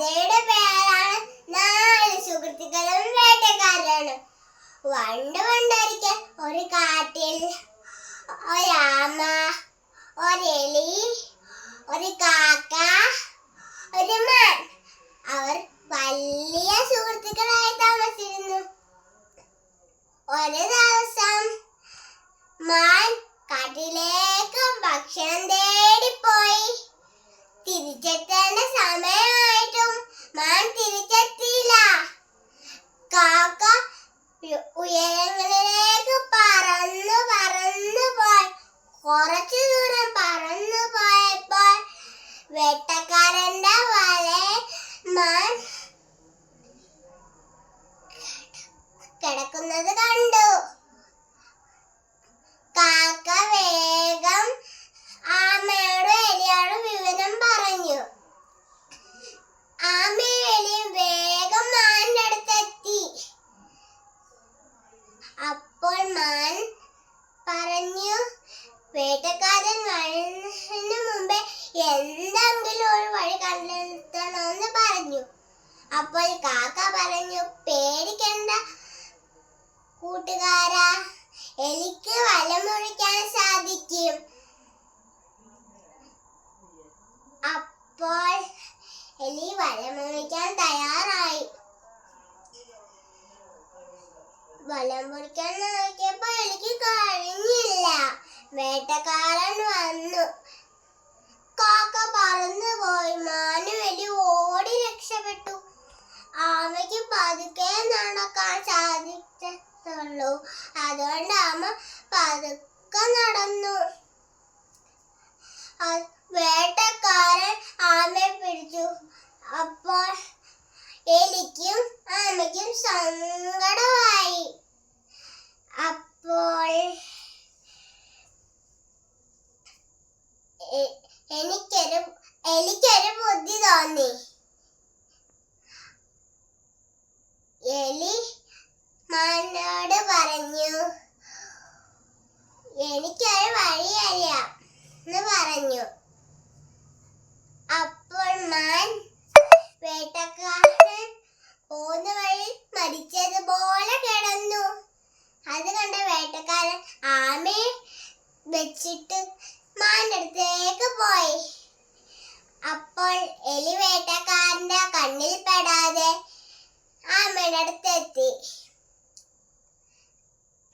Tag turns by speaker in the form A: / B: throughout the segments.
A: കഥയുടെ പേരാണ് നാല് സുഹൃത്തുക്കളും വേട്ടക്കാരാണ്. പണ്ട് പണ്ടായിരിക്കെ ഒരു കാട്ടിൽ ഒരാമ ഒരെലി ഒരു കാക്ക ഒരു മാൻ. അവർ വലിയ സുഹൃത്തുക്കളായി താമസിക്കുന്നു. ഒരു ദിവസം മാൻ കാട്ടിലേക്കും ഭക്ഷണം തേടിപ്പോയി. തിരിച്ചെത്തേണ്ട സമയം മാൻ തിരിച്ചെത്തിയില്ല. കാക്ക ഉയരങ്ങളിലേക്ക് പറന്നു പറന്നു പോയി. കുറച്ചു ദൂരം പറന്നു പോയപ്പോൾ വേട്ടക്കാരന്റെ വല മാൻ കിടക്കുന്നത് കണ്ടു കാക്ക വേഗം ആമയോടും എലിയോടും വിവരം പറഞ്ഞു ആമയും എലിയും വേഗം മാനിന്റെ അടുത്തെത്തി അപ്പോൾ മാൻ പറഞ്ഞു വേട്ടക്കാരൻ വരുന്നതിന് മുമ്പേ എന്തെങ്കിലും ഒരു വഴി കണ്ടെത്തണമെന്ന് പറഞ്ഞു. അപ്പോൾ കാക്ക പറഞ്ഞു പേടിക്കണ്ട കൂട്ടുകാരാ എനിക്ക് വലമുറിക്കാൻ സാധിക്കും. അപ്പോൾ എലി വലമുറിക്കാൻ തയ്യാറായി. വലം പൊറിക്കാൻ നോക്കിയപ്പോ എനിക്ക് കഴിഞ്ഞില്ല. വേട്ടക്കാരൻ വന്നു. കാക്ക പറന്നു പോയി. മാനു എലി ഓടി രക്ഷപ്പെട്ടു. ആമയ്ക്ക് പതുക്കെ നടക്കാൻ സാധിച്ചുള്ളൂ അതുകൊണ്ട് ആമ പതുക്കെ നടന്നു. വേട്ടക്കാരൻ ആമയെ പിടിച്ചു. അപ്പോൾ എലിക്കും ആമയ്ക്കും സങ്കടമായി അപ്പോൾ എ- എനിക്കൊരു എനിക്കൊരു ബുദ്ധി തോന്നി. എലി മാനോട് പറഞ്ഞു എനിക്കൊരു വഴി പറഞ്ഞു. അപ്പോൾ മാൻ വേട്ടക്കാരൻ പോകുന്ന വഴി മരിച്ചതുപോലെ കിടന്നു. അത് കണ്ട വേട്ടക്കാരൻ ആമയെ വെച്ചിട്ട് മാന്റെ അടുത്തേക്ക് പോയി അപ്പോൾ എലി വേട്ടക്കാരന്റെ കണ്ണിൽ പെടാതെ ആമയുടെ അടുത്തെത്തി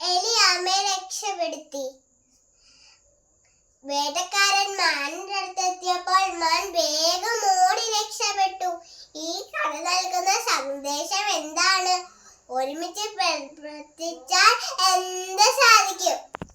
A: എലി ആമയെ രക്ഷപ്പെടുത്തി. വേദക്കാരൻ മാനിന്റെ അടുത്തെത്തിയപ്പോൾ മാൻ വേഗം ഓടി രക്ഷപ്പെട്ടു. ഈ കഥ നൽകുന്ന സന്ദേശം എന്താണ്? ഒരുമിച്ച് പ്രവർത്തിച്ചാൽ എന്ത് സാധിക്കും?